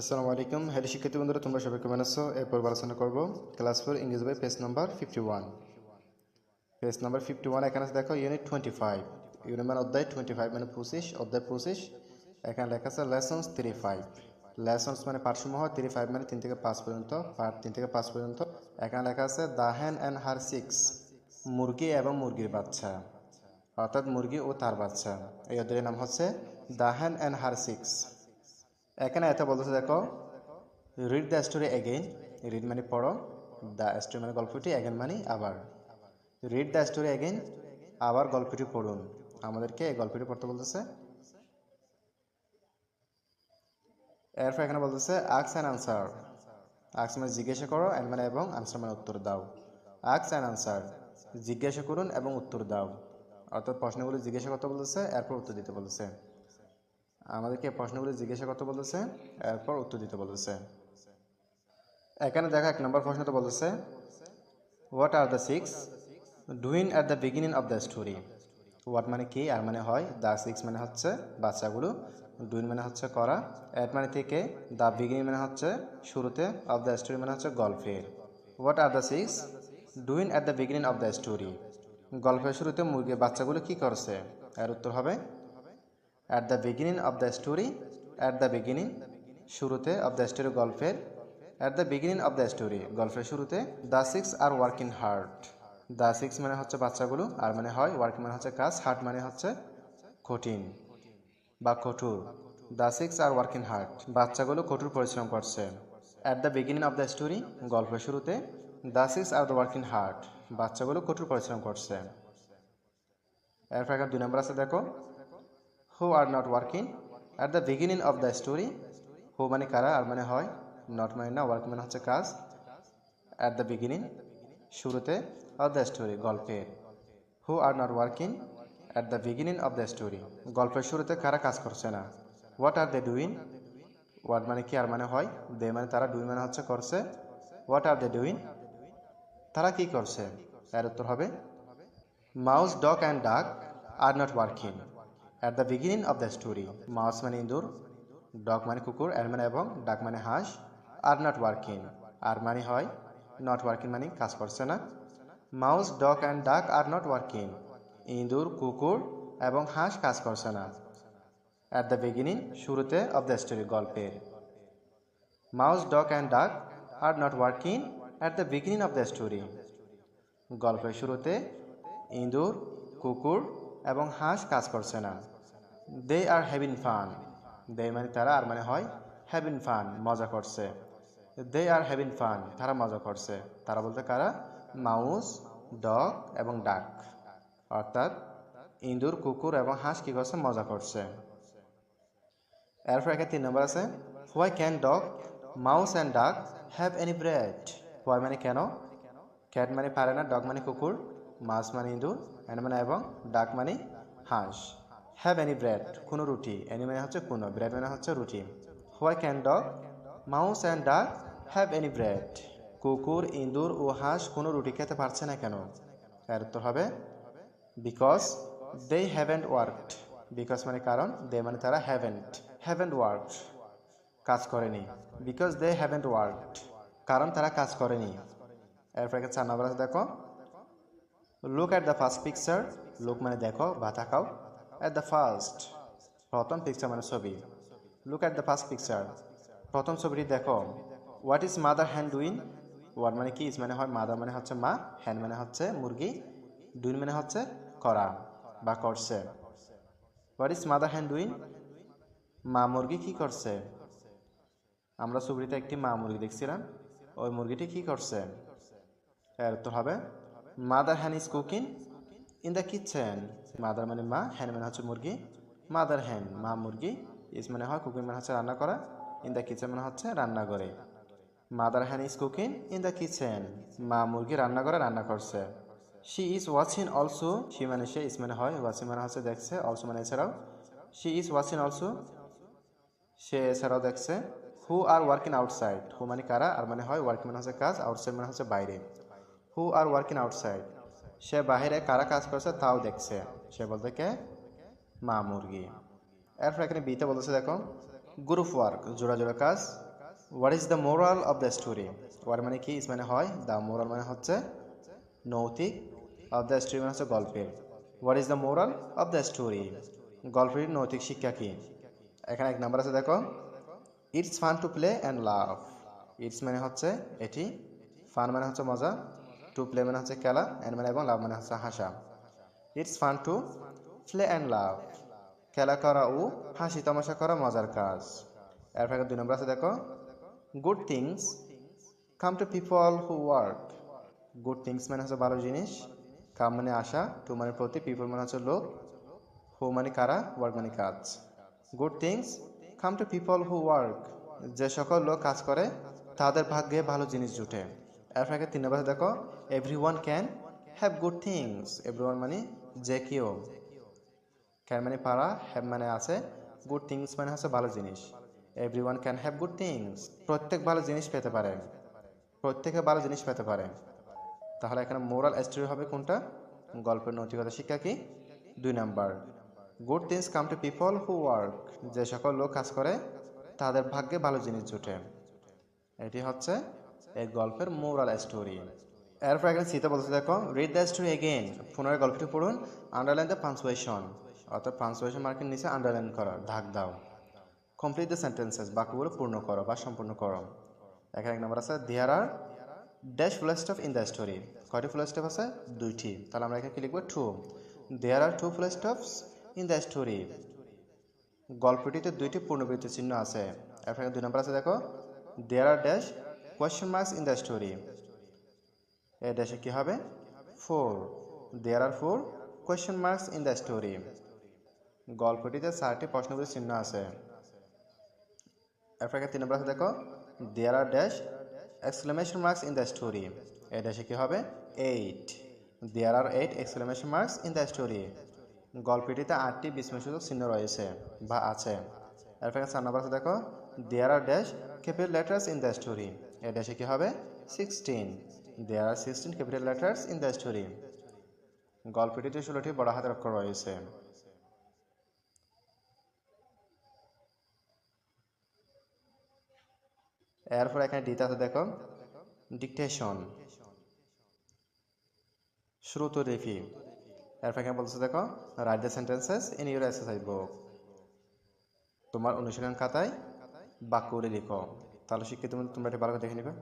আসসালামু আলাইকুম। হ্যালো শিক্ষার্থী বন্ধুরা, তোমরা সবাই কেমন আছো? এরপর আলোচনা করব। ক্লাস ফোর ইংলিশ বই, page number fifty one page number fifty one এখানে দেখো ইউনিট টোয়েন্টি ফাইভ ইউনিট মানে অধ্যায় টোয়েন্টি ফাইভ মানে পঁচিশ অধ্যায় পঁচিশ এখানে লেখা আছে লেসন্স থ্রি ফাইভ লেসন্স মানে পাঠসমূহ থ্রি ফাইভ মানে তিন থেকে পাঁচ পর্যন্ত পার্ট তিন থেকে পাঁচ পর্যন্ত। এখানে লেখা আছে দ্য হ্যান অ্যান্ড হার সিক্স মুরগি এবং মুরগির বাচ্চা। অর্থাৎ মুরগি ও তার বাচ্চা। এই অধ্যায়ের নাম হচ্ছে দ্য হ্যান অ্যান্ড হার সিক্স এখানে এত বলতেছে দেখো read the story again read মানে পড়ো দ্য স্টোরি মানে গল্পটি এগেন মানে আবার রিড দ্য স্টোরি এগেইন আবার গল্পটি পড়ুন আমাদেরকে এই গল্পটি পড়তে বলতেছে এরপর এখানে বলতেছে আক্স অ্যান্ড আনসার আক্স মানে জিজ্ঞাসা করো অ্যান্ড মানে এবং আনসার মানে উত্তর দাও আক্স অ্যান্ড আনসার জিজ্ঞাসা করুন এবং উত্তর দাও অর্থাৎ প্রশ্নগুলো জিজ্ঞাসা করতে বলতেছে এরপর উত্তর দিতে বলতেছে আমাদেরকে প্রশ্নগুলি জিজ্ঞাসা করতে বলেছে এরপর উত্তর দিতে বলেছে এখানে দেখা এক নম্বর প্রশ্নতে বলেছে what are the chicks doing at the beginning of the story what মানে কি, আর মানে হয় দ্য সিক্স মানে হচ্ছে বাচ্চাগুলো ডুইন মানে হচ্ছে করা অ্যাট মানে থেকে দ্য বিগিনিং মানে হচ্ছে শুরুতে অফ দ্য স্টোরি মানে হচ্ছে গল্পের what are the chicks doing at the beginning of the story গল্পের শুরুতে মুরগির বাচ্চাগুলো কি করছে? এর উত্তর হবে at the beginning of the story at the beginning শুরুতে অফ দ্য স্টোরি গল্পের at the beginning of the story গল্পের শুরুতে the chicks are working hard the chicks মানে হচ্ছে বাচ্চাগুলো, আর মানে হয় ওয়ার্কিং মানে হচ্ছে কাজ হার্ট মানে হচ্ছে কঠিন বা কঠোর। The chicks are working hard বাচ্চাগুলো কঠোর পরিশ্রম করছে। At the beginning of the story গল্পের শুরুতে the chicks are the working hard বাচ্চাগুলো কঠোর পরিশ্রম করছে। এরপর দুই নম্বর আছে, দেখো। Who are not working at the beginning of the story who মানে কারা আর মানে হয় নট মানে না ওয়ার্ক মানে হচ্ছে কাজ অ্যাট দ্য বিগিনিং শুরুতে অফ দ্য স্টোরি গল্পের who are not working at the beginning of the story গল্পের শুরুতে কারা কাজ করছে না? What are they doing what মানে কি আর মানে হয়? দে মানে তারা ডুই মানে হচ্ছে করছে। হোয়াট আর দে ডুইং তারা কি করছে? এর উত্তর হবে mouse dog and duck are not working at the beginning of the story mouse মানে ইঁদুর ডগ মানে কুকুর এর মানে এবং ডাক মানে হাঁস আর নট ওয়ার্কিং আর মানে হয় নট ওয়ার্কিং মানে কাজ করছে না। Mouse dog and duck are not working ইঁদুর কুকুর এবং হাঁস কাজ করছে না। অ্যাট দ্য বিগিনিং শুরুতে অফ দ্য স্টোরি গল্পের mouse dog and duck are not working at the beginning of the story গল্পের শুরুতে ইঁদুর কুকুর এবং হাঁস কাজ করছে না। দে আর হ্যাভিন ফান দে মানে তারা আর মানে হয় হ্যাভিন ফান মজা করছে। দে আর হ্যাভিন ফান তারা মজা করছে। তারা বলতে কারা? মাউস ডগ এবং ডাক অর্থাৎ ইঁদুর, কুকুর এবং হাঁস কী করছে? মজা করছে। এরপর এখানে তিন নম্বর আছে। Why can dog mouse and duck have any bread why মানে কেন? ক্যাট মানে পারে না ডগ মানে কুকুর। মাছ মানে ইঁদুর অ্যান্ড মানে এবং ডাক মানে হাঁস। হ্যাভ এনি ব্রেড কোনো রুটি। এনি মানে হচ্ছে কোনো। ব্রেড মানে হচ্ছে রুটি। Why can dog mouse and duck have any bread কুকুর, ইঁদুর ও হাঁস কোনো রুটি খেতে পারছে না কেন? এর উত্তর হবে because they haven't worked because মানে কারণ দে মানে তারা হ্যাভেন্ট হ্যাভেন্ট ওয়ার্কড কাজ করেনি। বিকজ দে হ্যাভেন্ট ওয়ার্কড কারণ তারা কাজ করেনি। এরপর চার নম্বর আছে, দেখো। Look at the first picture look মানে দেখো বা তাকাও অ্যাট দ্য ফার্স্ট প্রথম পিকচার মানে ছবি। Look at the first picture প্রথম ছবিটি দেখো। What is mother hen doing what মানে কি? ইজ মানে হয় মাদার মানে হচ্ছে মা। হ্যান্ড মানে হচ্ছে মুরগি। ডুইন মানে হচ্ছে করা বা করছে। What is mother hen doing মা মুরগি কি করছে? আমরা ছবিটিতে একটি মা মুরগি দেখছিলাম। ওই মুরগিটি কি করছে? এর উত্তর হবে mother hen is cooking in the kitchen mother মানে মা হ্যান মানে হচ্ছে মুরগি। মাদার হ্যান মা মুরগি। ইজ মানে হয় কুকিং মানে হচ্ছে রান্না করা। ইন দ্য কিচেন মানে হচ্ছে রান্না করে। Mother hen is cooking in the kitchen মা মুরগি রান্না করে, রান্না করছে। She is watching also she মানে সে ইস মানে হয় ওয়াচিং মানে হচ্ছে দেখছে অলসো মানে এছাড়াও। শি ইজ ওয়াচিং অলসো সে এছাড়াও দেখছে। হু আর ওয়ার্কিং আউটসাইড হু মানে কারা? আর মানে হয় ওয়ার্কিং মানে হচ্ছে কাজ আউটসাইড মানে হচ্ছে বাইরে। হু আর ওয়ার্কিং আউটসাইড সে বাহিরে কারা কাজ করছে তাও দেখছে। সে বলতে কে? মা মুরগি। এরপর এখানে বিতে বলতেছে, দেখো গ্রুপ ওয়ার্ক জোড়া জোড়া কাজ। What is the moral of the story what মানে কি? ইস মানে হয় দ্য মোরাল মানে হচ্ছে নৈতিক। অফ দ্য স্টোরি মানে হচ্ছে গল্পের। What is the moral of the story গল্পের নৈতিক শিক্ষা কি? এখানে এক নাম্বার আছে, দেখো it's fun to play and laugh it's মানে হচ্ছে এটি ফান মানে হচ্ছে মজা। টু প্লে মানে হচ্ছে খেলা অ্যান্ড মানে এবং লাভ মানে হচ্ছে হাসা। It's fun to play and laugh খেলা করা ও হাসি তামাশা করা মজার কাজ। এরপর দুই নম্বর আছে, দেখো। Good things come to people who work good things মানে হচ্ছে ভালো জিনিস। কাম মানে আশা টু মানে প্রতি পিপল মানে হচ্ছে লোক। হু মানে কারা ওয়ার্ক মানে কাজ। Good things come to people who work যে সকল লোক কাজ করে, তাদের ভাগ্যে ভালো জিনিস জুটে। এরপর তিন নম্বর দেখো everyone can have good things everyone মানে যে কেউ। ক্যান মানে পারা হ্যাভ মানে আছে গুড থিংস মানে হচ্ছে ভালো জিনিস। Everyone can have good things প্রত্যেক ভালো জিনিস পেতে পারে। প্রত্যেকে ভালো জিনিস পেতে পারে। তাহলে এখানে মোরাল স্টোরি হবে কোনটা? গল্পের নৈতিকতা শিক্ষা কি? দুই number. Good things come to people who work যে সকল লোক কাজ করে, তাদের ভাগ্যে ভালো জিনিস জুটে। এটি হচ্ছে এই গল্পের মোরাল স্টোরি। এরপর এখানে সীতা বলতে দেখো রিড দ্য স্টোরি এগেইন পুনরায় গল্পটি পড়ুন আন্ডারলাইন দ্য পাঞ্চুয়েশন অর্থাৎ পাঞ্চুয়েশন মার্কের নিচে আন্ডারলাইন করো ধাক দাও। কমপ্লিট দ্য সেন্টেন্সেস বাক্যগুলো পূর্ণ করো বা সম্পূর্ণ করো। এখানে এক নম্বর আছে there are dash full stop in the story কয়টি ফুল স্টপ আছে? দুইটি। তাহলে আমরা এখানে কি লিখব? Two there are two full stops in the story গল্পটিতে দুইটি পূর্ণবৃত্তি চিহ্ন আছে। এরপরে দুই নম্বর আছে, দেখো there are dash question marks in the story এ ড্যাশে কী হবে? Four there are four question marks in the story গল্পটিতে চারটি প্রশ্নবোধক চিহ্ন আছে। এরপরে তিন নম্বর আছে, দেখো। There are dash exclamation marks in the story এ ড্যাশে কী হবে? Eight there are eight exclamation marks in the story গল্পটিতে আটটি বিস্ময়সূচক চিহ্ন রয়েছে বা আছে। এরপরে চার নম্বর আছে, দেখো। There are dash capital letters in the story এ ড্যাশে কী হবে? Sixteen there are sixteen capital letters in the story গল্পটিতে ষোলোটি বড় হাতের অক্ষর রয়েছে। এরপর এখানে ডিতে আছে দেখো। ডিকটেশন শ্রুত রেফি। এরপর এখানে বলছে দেখো write the sentences in your exercise book তোমার অনুশীলন খাতায় বাক্যগুলি লিখো। তাহলে শিক্ষিত তোমরা এটা ভালো করে দেখে নিবে।